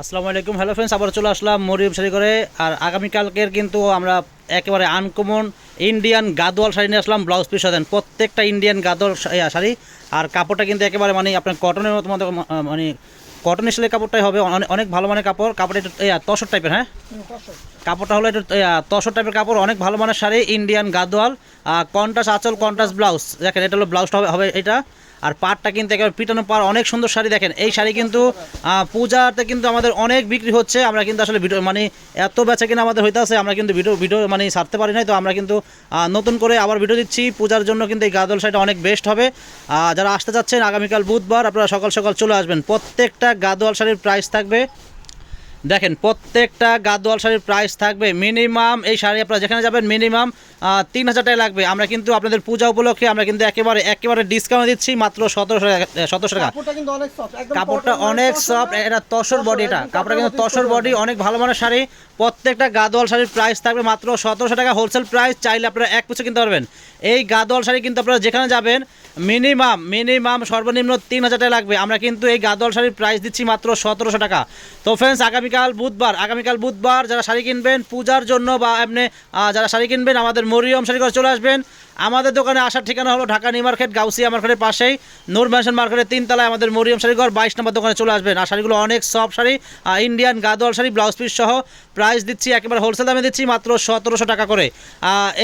আসসালামু আলাইকুম। Hello friends আবার চলে আসলাম মরিয়ম শাড়ি করে। আর আগামীকালকের কিন্তু আমরা একেবারে আনকমন ইন্ডিয়ান গাদোয়াল শাড়ি নিয়ে আসলাম ব্লাউজ পিস দেন প্রত্যেকটা ইন্ডিয়ান গাদোয়াল শাড়ি। আর কাপড়টা কিন্তু একেবারে মানে আপনার কটনের মতো মানে কটন স্টাইলের কাপড়টাই হবে। অনেক ভালো মানে কাপড়। একটু তসর টাইপের হ্যাঁ? কাপড়টা হলো একটু তসর টাইপের কাপড়, অনেক ভালো মানের শাড়ি ইন্ডিয়ান গাদোয়াল কন্টাস আঁচল কন্টাস ব্লাউজ দেখেন, এটা হলো ব্লাউজটা হবে এটা। আর পাটটা কিন্তু একেবারে পিটানো পার অনেক সুন্দর শাড়ি দেখেন। এই শাড়ি কিন্তু পূজাতে কিন্তু আমাদের অনেক বিক্রি হচ্ছে। আমরা কিন্তু আসলে ভিডিও মানে এত বেচা কিনা আমাদের হইতে আছে, আমরা কিন্তু ভিডিও ভিডিও মানে ছাড়তে পারি নাই। তো আমরা কিন্তু নতুন করে আবার ভিডিও দিচ্ছি। পূজার জন্য কিন্তু এই গাদল শাড়িটা অনেক বেস্ট হবে। যারা আসতে যাচ্ছেন আগামীকাল বুধবার আপনারা সকাল সকাল চলে আসবেন। প্রত্যেকটা গাদোয়াল শাড়ির প্রাইস থাকবে দেখেন প্রত্যেকটা গাদোয়াল শাড়ির প্রাইস থাকবে মিনিমাম এই শাড়ি আপনারা যেখানে যাবেন মিনিমাম তিন হাজার টাকা লাগবে। আমরা কিন্তু আপনাদের পূজা উপলক্ষে আমরা কিন্তু একেবারে একেবারে ডিসকাউন্ট দিচ্ছি মাত্র সতেরোশো টাকা সতেরোশো টাকা। কাপড়টা অনেক সফট মানে এটা তসর বডি এটা কাপড়টা কিন্তু তসর বডি অনেক ভালো মানের শাড়ি। প্রত্যেকটা গাদোয়াল শাড়ির প্রাইস থাকবে মাত্র সতেরোশো টাকা। হোলসেল প্রাইস চাইলে আপনারা এক পিছু কিনতে পারবেন। এই গাদোয়াল শাড়ি কিন্তু আপনারা যেখানে যাবেন মিনিমাম মিনিমাম সর্বনিম্ন তিন হাজার টাকা লাগবে। আমরা কিন্তু এই গাদোয়াল শাড়ির প্রাইস দিচ্ছি মাত্র সতেরোশো টাকা। তো ফ্রেন্ডস আগামীকাল বুধবার আগামীকাল বুধবার যারা শাড়ি কিনবেন পূজার জন্য বা এমনি যারা শাড়ি কিনবেন, আমাদের মরিয়ম শাড়ি চলে আসবেন। আমাদের দোকানে আসার ঠিকানা হলো ঢাকা নিউ মার্কেট, গাউসিয়া মার্কেটের পাশেই। নূর ম্যানশন মার্কেটের তিনতলায় আমাদের মরিয়ম শাড়িঘর বাইশ নম্বর দোকানে চলে আসবেন। আর শাড়িগুলো অনেক soft sari Indian Gadwal sari, blouse piece সহ। প্রাইস দিচ্ছি একেবারে হোলসেল দামে দিচ্ছি মাত্র সতেরোশো টাকা করে।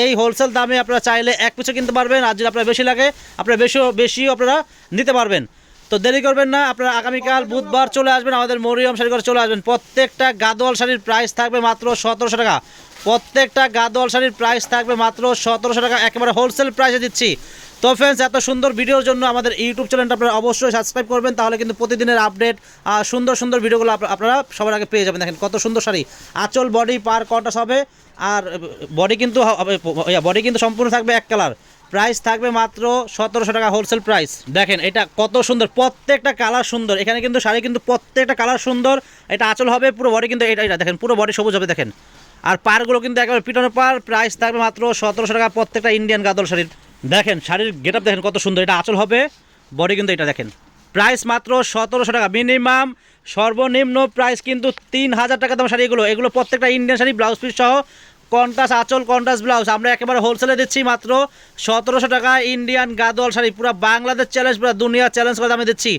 এই হোলসেল দামে আপনারা চাইলে এক পিছু কিনতে পারবেন। আর যদি আপনার বেশি লাগে, আপনারা বেশিও বেশিও আপনারা নিতে পারবেন। তো দেরি করবেন না, আপনারা আগামীকাল বুধবার চলে আসবেন, আমাদের মরিয়ম শাড়ি করে চলে আসবেন। প্রত্যেকটা গাদোয়াল শাড়ির প্রাইস থাকবে মাত্র সতেরোশো টাকা। প্রত্যেকটা গাদোয়াল শাড়ির প্রাইস থাকবে মাত্র সতেরোশো টাকা, একেবারে হোলসেল প্রাইসে দিচ্ছি। তো ফ্রেন্ডস এত সুন্দর ভিডিওর জন্য আমাদের ইউটিউব চ্যানেলটা আপনারা অবশ্যই সাবস্ক্রাইব করবেন, তাহলে কিন্তু প্রতিদিনের আপডেট আর সুন্দর সুন্দর ভিডিওগুলো আপ- আপনারা সবার আগে পেয়ে যাবেন। দেখেন কত সুন্দর শাড়ি। আঁচল বডি পার কটাস হবে, আর বডি কিন্তু বডি কিন্তু সম্পূর্ণ থাকবে এক কালার প্রাইস থাকবে মাত্র সতেরোশো টাকা হোলসেল প্রাইস দেখেন, এটা কত সুন্দর, প্রত্যেকটা কালার সুন্দর। এখানে কিন্তু শাড়ি কিন্তু প্রত্যেকটা কালার সুন্দর। এটা আঁচল হবে, পুরো বডি কিন্তু এটা এটা দেখেন, পুরো বডি সবুজ হবে, দেখেন। আর পারগুলো কিন্তু একেবারে পিটানো পার প্রাইস থাকবে মাত্র সতেরোশো টাকা প্রত্যেকটা ইন্ডিয়ান গাদল শাড়ির। দেখেন, শাড়ির গেট দেখেন কত সুন্দর, এটা আঁচল হবে বডি কিন্তু এটা দেখেন। প্রাইস মাত্র সতেরোশো টাকা মিনিমাম সর্বনিম্ন প্রাইস কিন্তু তিন হাজার টাকা দাম শাড়ি এগুলো এগুলো প্রত্যেকটা ইন্ডিয়ান শাড়ি ব্লাউজ পিস সহ কন্টাস আচল কন্টাস ব্লাউজ। আমরা একেবারে হোলসেলে দিচ্ছি মাত্র সতেরোশো টাকা, ইন্ডিয়ান গাদোয়াল শাড়ি, পুরো বাংলাদেশ চ্যালেঞ্জ পুরো দুনিয়া চ্যালেঞ্জ করে আমি দিচ্ছি।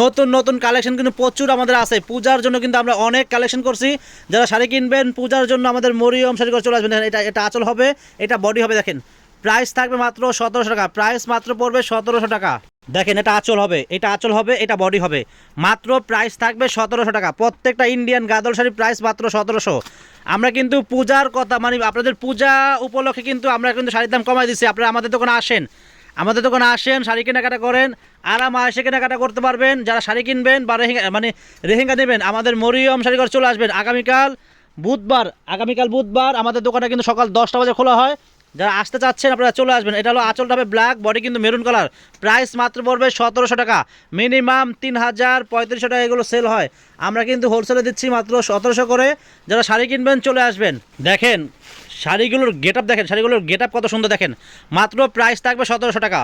নতুন নতুন কালেকশন কিন্তু প্রচুর আমাদের আছে। পূজার জন্য কিন্তু আমরা অনেক কালেকশন করছি। যারা শাড়ি কিনবেন, পূজার জন্য আমাদের মরিয়ম শাড়ি করে চলে আসবেন। এটা এটা আচল হবে, এটা বডি হবে, দেখেন। প্রাইস থাকবে মাত্র সতেরোশো টাকা। প্রাইস মাত্র পড়বে সতেরোশো টাকা। দেখেন, এটা আঁচল হবে, এটা আঁচল হবে, এটা বডি হবে। মাত্র প্রাইস থাকবে সতেরোশো টাকা। প্রত্যেকটা ইন্ডিয়ান গাদল শাড়ি প্রাইস মাত্র সতেরোশো। আমরা কিন্তু পূজার কথা মানে আপনাদের পূজা উপলক্ষে কিন্তু আমরা কিন্তু শাড়ির দাম কমাই দিচ্ছি। আপনারা আমাদের দোকানে আসেন। আমাদের দোকানে আসেন, শাড়ি কেনাকাটা করেন আরাম এসে কেনাকাটা করতে পারবেন। যারা শাড়ি কিনবেন বা রেহেঙ্গা মানে রেহেঙ্গা নেবেন, আমাদের মরিয়ম শাড়ি ঘর চলে আসবেন। আগামীকাল বুধবার আগামীকাল বুধবার আমাদের দোকানটা কিন্তু সকাল দশটা বাজে খোলা হয়। যারা আসতে চাচ্ছেন, আপনারা চলে আসবেন। এটা হলো আঁচলটা হবে ব্ল্যাক বডি কিন্তু মেরুন কালার প্রাইস মাত্র পড়বে সতেরোশো টাকা। মিনিমাম তিন হাজার পঁয়ত্রিশশো টাকা এগুলো সেল হয়। আমরা কিন্তু হোলসেলে দিচ্ছি মাত্র সতেরোশো করে। যারা শাড়ি কিনবেন, চলে আসবেন। দেখেন, শাড়িগুলোর গেট আপ দেখেন, শাড়িগুলোর গেট আপ কত সুন্দর দেখেন। মাত্র প্রাইস থাকবে সতেরোশো টাকা।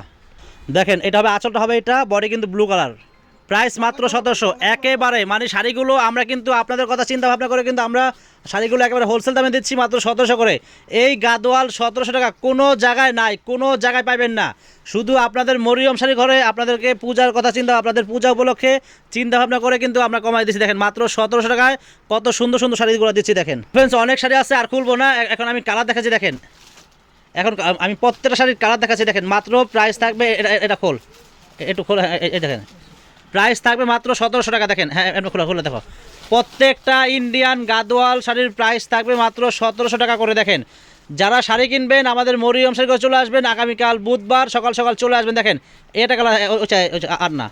দেখেন, এটা হবে আঁচলটা হবে এটা বডি কিন্তু ব্লু কালার প্রাইস মাত্র সতেরোশো। একেবারে মানে শাড়িগুলো আমরা কিন্তু আপনাদের কথা চিন্তা ভাবনা করে কিন্তু আমরা শাড়িগুলো একেবারে হোলসেল দামে দিচ্ছি মাত্র সতেরোশো করে। এই গাদোয়াল সতেরোশো টাকা কোনো জায়গায় নাই, কোনো জায়গায় পাবেন না। শুধু আপনাদের মরিয়ম শাড়ি ঘরে আপনাদেরকে পূজার কথা চিন্তা, আপনাদের পূজা উপলক্ষে চিন্তা ভাবনা করে কিন্তু আমরা কমাই দিচ্ছি। দেখেন, মাত্র সতেরোশো টাকায় কত সুন্দর সুন্দর শাড়িগুলো দিচ্ছি, দেখেন। ফ্রেন্ডস অনেক শাড়ি আছে, আর খুলবো না। এখন আমি কালার দেখাচ্ছি, দেখেন। এখন আমি প্রত্যেকটা শাড়ির কালার দেখাচ্ছি, দেখেন। মাত্র প্রাইস থাকবে, এটা এটা খোল। একটু খোল এই দেখেন। প্রাইস থাকবে মাত্র সতেরোশো টাকা। দেখেন হ্যাঁ খোলা খোলা দেখো। প্রত্যেকটা ইন্ডিয়ান গাদোয়াল শাড়ির প্রাইস থাকবে মাত্র সতেরোশো টাকা করে, দেখেন। যারা শাড়ি কিনবেন, আমাদের মরিয়ম শাড়ি চলে আসবেন, আগামীকাল বুধবার সকাল সকাল চলে আসবেন, দেখেন। এটা কালার আর না।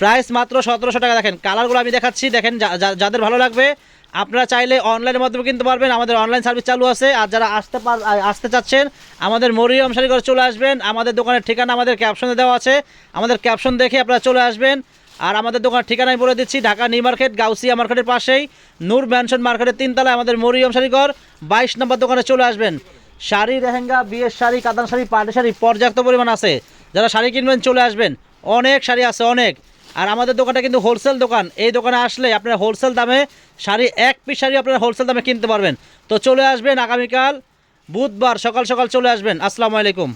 প্রাইস মাত্র সতেরোশো টাকা, দেখেন। কালারগুলো আমি দেখাচ্ছি, দেখেন যাদের ভালো লাগবে, আপনারা চাইলে অনলাইনের মাধ্যমে কিনতে পারবেন। আমাদের অনলাইন সার্ভিস চালু আছে, আর যারা আসতে পার আসতে চাচ্ছেন, আমাদের মরিয়ম শাড়ি চলে আসবেন। আমাদের দোকানের ঠিকানা আমাদের ক্যাপশনে দেওয়া আছে। আমাদের ক্যাপশন দেখে আপনারা চলে আসবেন। আর আমাদের দোকানের ঠিকানায় বলে দিচ্ছি, ঢাকা নিউ মার্কেট, গাউসিয়া মার্কেটের পাশেই। নূর ম্যানশন মার্কেটের তিনতলায় আমাদের মরিয়ম শাড়িঘর। বাইশ নম্বর দোকানে চলে আসবেন। শাড়ি, লেহেঙ্গা, বিয়ের শাড়ি কাতান শাড়ি পাটি শাড়ি পর্যাপ্ত পরিমাণ আছে। যারা শাড়ি কিনবেন চলে আসবেন। অনেক শাড়ি আছে, অনেক। আর আমাদের দোকানটা কিন্তু হোলসেল দোকান। এই দোকানে আসলে আপনারা হোলসেল দামে শাড়ি, এক পিস শাড়ি আপনারা হোলসেল দামে কিনতে পারবেন। তো চলে আসবেন আগামীকাল, বুধবার সকাল সকাল চলে আসবেন। আসসালামু আলাইকুম।